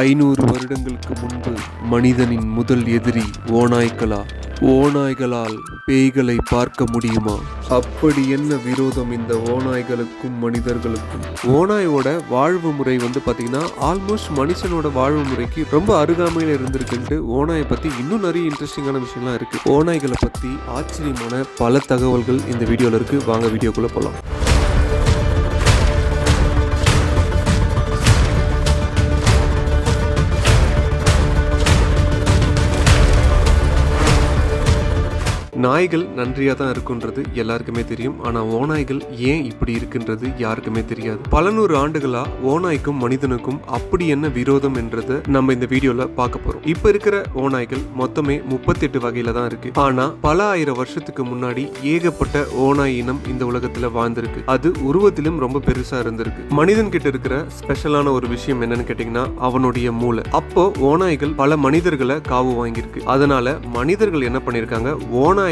ஐநூறு வருடங்களுக்கு முன்பு மனிதனின் முதல் எதிரி ஓநாய்களா? ஓநாய்களால் பேய்களை பார்க்க முடியுமா? அப்படி என்ன விரோதம் இந்த ஓநாய்களுக்கும் மனிதர்களுக்கும்? ஓநாயோட வாழ்வு முறை வந்து பார்த்தீங்கன்னா ஆல்மோஸ்ட் மனுஷனோட வாழ்வு முறைக்கு ரொம்ப அருகாமையில் இருந்திருக்குன்ட்டு ஓநாயை பற்றி இன்னும் நிறைய இன்ட்ரெஸ்டிங்கான விஷயம்லாம் இருக்குது ஓநாய்களை பற்றி ஆச்சரியமான பல தகவல்கள் இந்த வீடியோவில் இருக்குது வாங்க வீடியோக்குள்ளே போகலாம் நாய்கள் நன்றியாக தான் இருக்குன்றது எல்லாருக்குமே தெரியும். ஆனால் ஓநாய்கள் ஏன் இப்படி இருக்குன்றது யாருக்குமே தெரியாது. பல நூறு ஆண்டுகளா ஓநாய்க்கும் மனிதனுக்கும் அப்படி என்ன விரோதம் என்றதை நம்ம இந்த வீடியோல பார்க்க போறோம். இப்ப இருக்கிற ஓநாய்கள் மொத்தமே முப்பத்தெட்டு வகையில தான் இருக்கு. ஆனா பல ஆயிரம் வருஷத்துக்கு முன்னாடி ஏகப்பட்ட ஓநாய் இனம் இந்த உலகத்துல வாழ்ந்திருக்கு. அது உருவத்திலும் ரொம்ப பெருசா இருந்திருக்கு. மனிதன் கிட்ட இருக்கிற ஸ்பெஷலான ஒரு விஷயம் என்னன்னு கேட்டீங்கன்னா அவனுடைய மூளை. அப்போ ஓநாய்கள் பல மனிதர்களை காவு வாங்கியிருக்கு. அதனால மனிதர்கள் என்ன பண்ணிருக்காங்க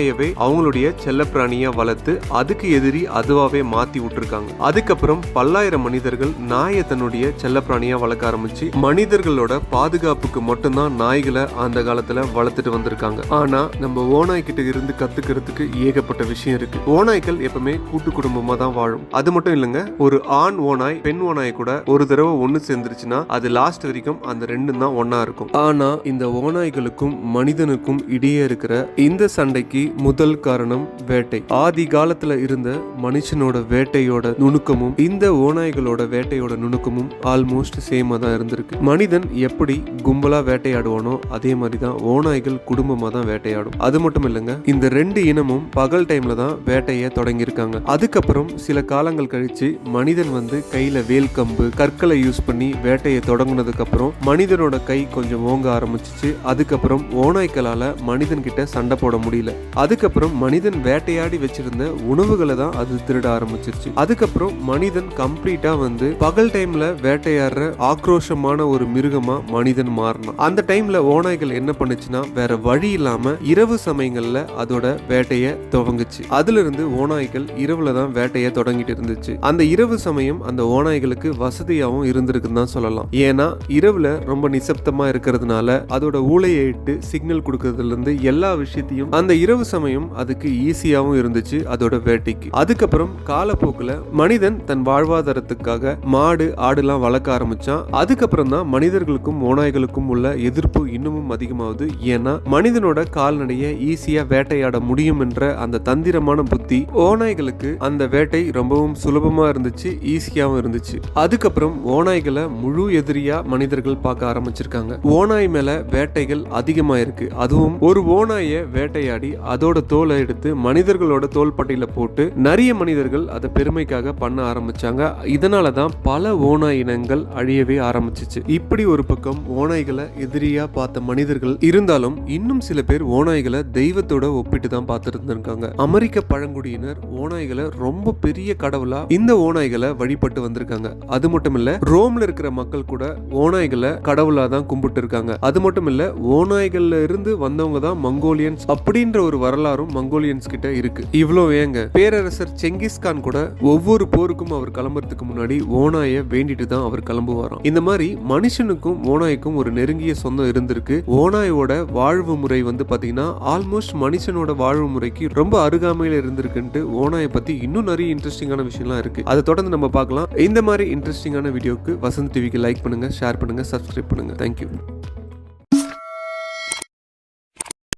ஓநாயவே அவங்களுடைய செல்லப்பிராணியா வளர்த்து அதுக்கு எதிரி அதுவாவே மாத்தி விட்டுருக்காங்க. அதுக்கப்புறம் பல்லாயிரம் மனிதர்கள் நாயை தன்னுடைய செல்லப்பிராணியா வளர்க்க ஆரம்பிச்சு மனிதர்களோட பாதுகாப்புக்கு மட்டும்தான் நாய்களை அந்த காலத்துல வளர்த்துட்டு வந்திருக்காங்க. ஆனா நம்ம ஓநாய் கிட்ட இருந்து கத்துக்கிறதுக்கு ஏகப்பட்ட விஷயம் இருக்கு. ஓநாய்கள் எப்பவுமே கூட்டு குடும்பமா தான் வாழும். அது மட்டும் இல்லைங்க ஒரு ஆண் ஓநாய் பெண் ஓநாய் கூட ஒரு தடவை ஒண்ணு சேர்ந்துருச்சுன்னா அது லாஸ்ட் வரைக்கும் அந்த ரெண்டும் தான் ஒன்னா இருக்கும். ஆனா இந்த ஓநாய்களுக்கும் மனிதனுக்கும் இடையே இருக்கிற இந்த சண்டைக்கு முதல் காரணம் வேட்டை. ஆதி காலத்துல இருந்த மனுஷனோட வேட்டையோட நுணுக்கமும் இந்த ஓநாய்களோட வேட்டையோட நுணுக்கமும் ஆல்மோஸ்ட் சேமா தான் இருந்திருக்கு. மனிதன் எப்படி கும்பலா வேட்டையாடுவானோ அதே மாதிரி தான் ஓநாய்கள் குடும்பமா தான் வேட்டையாடும். அது மட்டும் இல்லைங்க இந்த ரெண்டு இனமும் பகல் டைம்ல தான் வேட்டையை தொடங்கியிருக்காங்க. அதுக்கப்புறம் சில காலங்கள் கழிச்சு மனிதன் வந்து கையில வேல் கம்பு கற்களை யூஸ் பண்ணி வேட்டையை தொடங்கினதுக்கு அப்புறம் மனிதனோட கை கொஞ்சம் ஓங்க ஆரம்பிச்சிச்சு. அதுக்கப்புறம் ஓநாய்களால மனிதன் கிட்ட சண்டை போட முடியல. அதுக்கப்புறம் மனிதன் வேட்டையாடி வச்சிருந்த உணவுகளை தான் அது திருட ஆரம்பிச்சிருச்சு. அதுக்கப்புறம் மனிதன் கம்ப்ளீட்டா வந்து பகல் டைம்ல வேட்டையாடுற ஆக்ரோஷமான ஒரு மிருகமா மனிதன் மாறினான் அந்த டைம்ல ஓநாய்கள் என்ன பண்ணுச்சுன்னா வேற வழி இல்லாம இரவு சமயங்கள்ல அதோட வேட்டைய துவங்குச்சு. அதுல இருந்து ஓநாய்கள் இரவுல தான் வேட்டைய தொடங்கிட்டு இருந்துச்சு. அந்த இரவு சமயம் அந்த ஓநாய்களுக்கு வசதியாகவும் இருந்திருக்குன்னு தான் சொல்லலாம். ஏன்னா இரவுல ரொம்ப நிசப்தமா இருக்கிறதுனால அதோட ஊழையை இட்டு சிக்னல் கொடுக்கறதுல இருந்து எல்லா விஷயத்தையும் அந்த இரவு சமயம் அதுக்கு ஈஸியாகவும் இருந்துச்சு அதோட வேட்டைக்கு. அதுக்கப்புறம் காலப்போக்கில் மனிதன் தன் வாழ்வாதாரத்துக்காக மாடு ஆடுலாம் வளர்க்க ஆரம்பிச்சான். அதுக்கப்புறம் தான் மனிதர்களுக்கும் ஓநாய்களுக்கும் உள்ள எதிர்ப்பு இன்னமும் அதிகமாகுது. ஏன்னா மனிதனோட கால்நடையை ஈஸியா வேட்டையாட முடியும் என்ற அந்த தந்திரமான புத்தி ஓநாய்களுக்கு அந்த வேட்டை ரொம்பவும் சுலபமா இருந்துச்சு ஈஸியாகவும் இருந்துச்சு. அதுக்கப்புறம் ஓநாய்களை முழு எதிரியா மனிதர்கள் பார்க்க ஆரம்பிச்சிருக்காங்க. ஓநாய் மேல வேட்டைகள் அதிகமா இருக்கு அதுவும் ஒரு ஓநாயை வேட்டையாடி அதோட தோலை எடுத்து மனிதர்களோட தோல்பட்டையில் போட்டு நிறைய மனிதர்கள் அதை பெருமைக்காக பண்ண ஆரம்பிச்சாங்க. இதனால தான் பல ஓநாய் இனங்கள் அழியவே ஆரம்பிச்சிச்சு. இப்படி ஒரு பக்கம் ஓநாய்களை எதிரியா பார்த்த மனிதர்கள் இருந்தாலும் இன்னும் சில பேர் ஓநாய்களை தெய்வத்தோட ஒப்பிட்டு தான் பார்த்துட்டு இருந்திருக்காங்க அமெரிக்க பழங்குடியினர் ஓநாய்களை ரொம்ப பெரிய கடவுளா இந்த ஓநாய்களை வழிபட்டு வந்திருக்காங்க. அது மட்டும் இல்ல ரோம்ல இருக்கிற மக்கள் கூட ஓநாய்களை கடவுளா தான் கும்பிட்டு இருக்காங்க அது மட்டும் இல்ல ஓனாய்கள்ல இருந்து வந்தவங்க தான் மங்கோலியன்ஸ் அப்படின்ற ஒரு வரலாறும் மங்கோலியன்ஸ் கிட்ட இருக்கு. இவ்வளோ ஏங்க? பேரரசர் செங்கிஸ்கான் கூட ஒவ்வொரு போருக்கும் அவர் கிளம்புறதுக்கு முன்னாடி ஓநாயை வேண்டிட்டு தான் அவர் கிளம்புவாராம். இந்த மாதிரி மனுஷனுக்கும் ஓநாய்க்கும் ஒரு நெருங்கிய சொந்தம் இருந்திருக்கு. ஓநாயோட வாழ்வு முறை வந்து பாத்தீங்கன்னா ஆல்மோஸ்ட் மனுஷனோட வாழ்வு முறைக்கு ரொம்ப அருகாமையில இருந்திருக்குன்ட்டு ஓனாயை பத்தி இன்னும் நிறைய இன்ட்ரெஸ்டிங்கான விஷயம்லாம் இருக்கு. அதை தொடர்ந்து நம்ம பார்க்கலாம். இந்த மாதிரி இன்ட்ரெஸ்டிங்கான வீடியோக்கு வசந்த் டிவிக்கு லைக் பண்ணுங்க ஷேர் பண்ணுங்க சப்ஸ்கிரைப் பண்ணுங்க. தேங்க்யூ